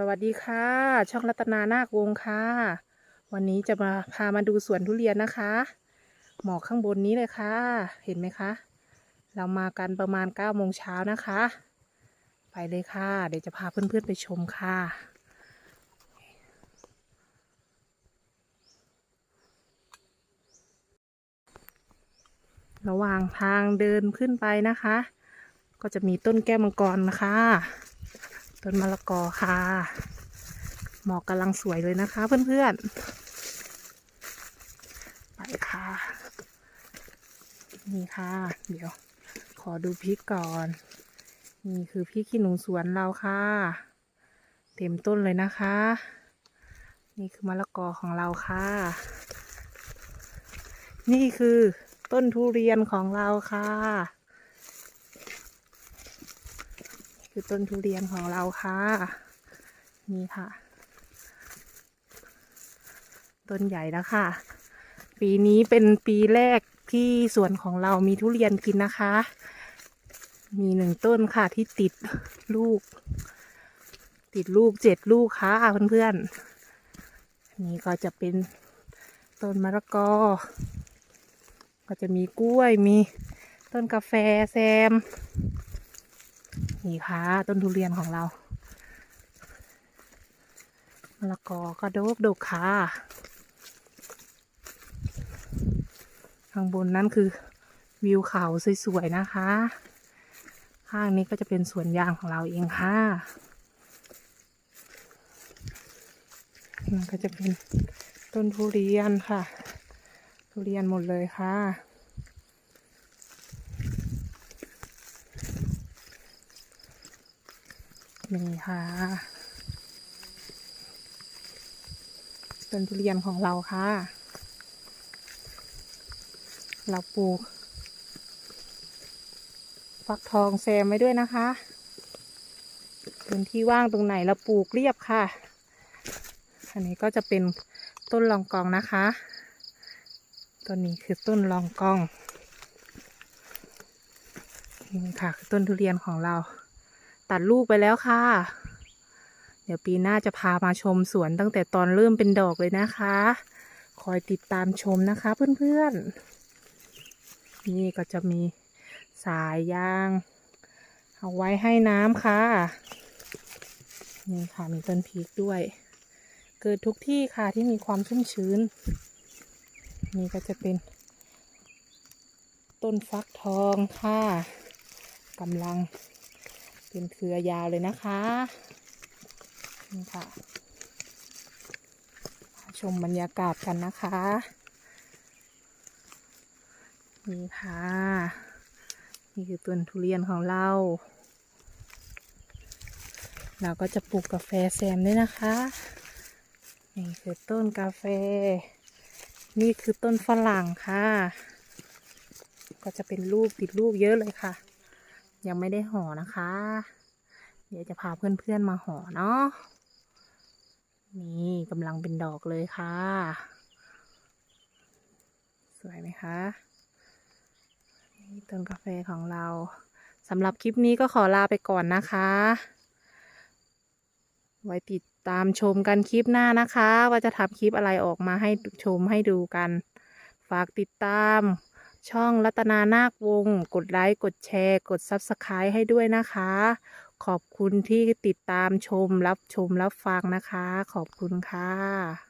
สวัสดีค่ะ ช่องรัตนานาควงค่ะ วันนี้จะมาพามาดูสวนทุเรียนนะคะ หมอกข้างบนนี้เลยค่ะ เห็นไหมคะ เรามากันประมาณ9ก้าโมงเช้านะคะ ไปเลยค่ะ เดี๋ยวจะพาเพื่อนๆไปชมค่ะ ระหว่างทางเดินขึ้นไปนะคะ ก็จะมีต้นแก้วมังกรนะคะ ต้นมะละกอค่ะ หมอกกำลังสวยเลยนะคะเพื่อนๆ ไปค่ะ นี่ค่ะ เดี๋ยว ขอดูพริกก่อน นี่คือพริกขี้หนูสวนเราค่ะ เต็มต้นเลยนะคะ นี่คือมะละกอของเราค่ะ นี่คือต้นทุเรียนของเราค่ะ คือต้นทุเรียนของเราค่ะ นี่ค่ะ ต้นใหญ่แล้วค่ะ ปีนี้เป็นปีแรกที่สวนของเรามีทุเรียนกินนะคะ มีหนึ่งต้นค่ะที่ติดลูก ติดลูกเจ็ดลูกค่ะเพื่อนๆ นี่ก็จะเป็นต้นมะละกอ ก็จะมีกล้วยมีต้นกาแฟแซม นี่ค่ะ ต้นทุเรียนของเรามะละกอก็ดกดกค่ะ ข้างบนนั่นคือวิวเขาสวยๆนะคะ ข้างนี้ก็จะเป็นสวนยางของเราเองค่ะมันก็จะเป็นต้นทุเรียนค่ะ ทุเรียนหมดเลยค่ะ นี่ค่ะ ต้นทุเรียนของเราค่ะ เราปลูก ฟักทองแซมไว้ด้วยนะคะพื้นที่ว่างตรงไหนเราปลูกเรียบค่ะ อันนี้ก็จะเป็นต้นลองกองนะคะ ต้นนี้คือต้นลองกองนี่ค่ะคือต้นทุเรียนของเรา ตัดลูกไปแล้วค่ะ เดี๋ยวปีหน้าจะพามาชมสวนตั้งแต่ตอนเริ่มเป็นดอกเลยนะคะ คอยติดตามชมนะคะเพื่อนๆ นี่ก็จะมีสายยาง เอาไว้ให้น้ำค่ะ นี่ค่ะมีต้นพริกด้วย เกิดทุกที่ค่ะที่มีความชุ่มชื้น นี่ก็จะเป็น ต้นฟักทองค่ะกำลัง เป็นเครือยาวเลยนะคะนี่ค่ะชมบรรยากาศกันนะคะนี่ค่ะนี่คือต้นทุเรียนของเรา เราก็จะปลูกกาแฟแซมด้วยนะคะ นี่คือต้นกาแฟ นี่คือต้นฝรั่งค่ะ ก็จะเป็นลูกติดลูกเยอะเลยค่ะ ยังไม่ได้ห่อนะคะ เดี๋ยวจะพาเพื่อนๆมาห่อเนาะนี่กำลังเป็นดอกเลยค่ะ สวยไหมคะนี่ต้นกาแฟของเราสำหรับคลิปนี้ก็ขอลาไปก่อนนะคะ ไว้ติดตามชมกันคลิปหน้านะคะ ว่าจะทำคลิปอะไรออกมาให้ชมให้ดูกัน ฝากติดตาม ช่องรัตนานาควง กดไลค์ กดแชร์ กด Subscribe ให้ด้วยนะคะ ขอบคุณที่ติดตามชมรับชมรับฟังนะคะ ขอบคุณค่ะ